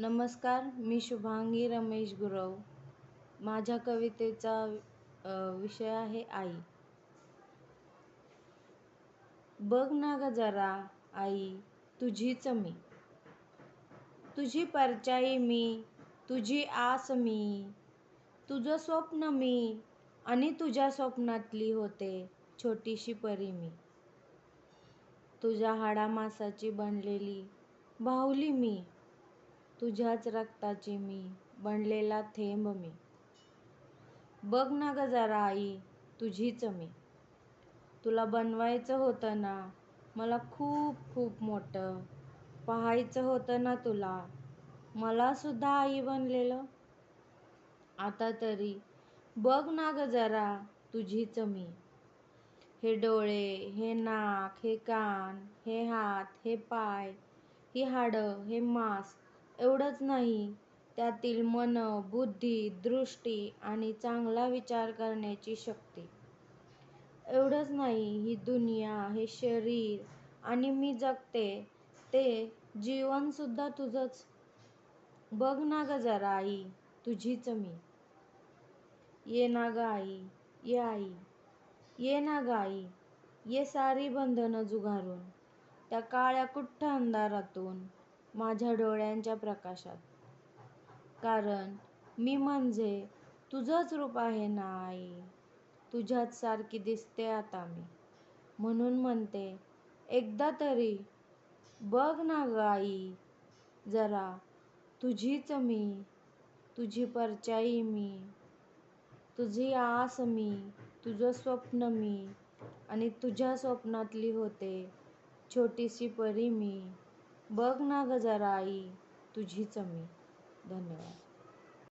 नमस्कार मी शुभांगी रमेश गुरव. माझ्या कवितेचा विषय आहे आई. बघ ना ग जरा आई तुझीच मी तुझी परछाई मी तुझी आस मी. तुझं स्वप्न मी आणि तुझ्या स्वप्नातली होते छोटीशी परी मी. तुझ्या हाडामासाची बनलेली बाहुली मी. तुझ्याच रक्ताची मी बनलेला थेंब मी. बघ ना ग जरा आई तुझीच मी. तुला बनवायचं होतं ना मला खूप खूप मोठं. पाहायचं होतं ना तुला मला सुद्धा आई बनलेलं. आता तरी बघ ना ग जरा तुझीच मी. हे डोळे हे नाक हे कान हे हात हे पाय ही हाडं हे मांस एवढंच नाही. त्यातील मन बुद्धी दृष्टी आणि चांगला विचार करण्याची शक्ती. एवढंच नाही ही दुनिया हे शरीर आणि मी जगते ते जीवनसुद्धा तुझंच. बघ ना ग जरा आई तुझीच मी. ये ना ग आई ये आई ये ना ग आई ये सारी बंधनं जुगारून त्या काळ्या कुठ्ठ अंधारातून माझ्या डोळ्यांच्या प्रकाशात. कारण मी म्हणजे तुझंच रूप आहे ना आई. तुझ्याच सारखी दिसते आता मी. म्हणून म्हणते एकदा तरी बघ ना ग आई. जरा तुझीच मी तुझी परछाई मी तुझी आस मी तुझं स्वप्न मी आणि तुझ्या स्वप्नातली होते छोटीशी परी मी. बघ ना ग जरा आई तुझीच मी. धन्यवाद.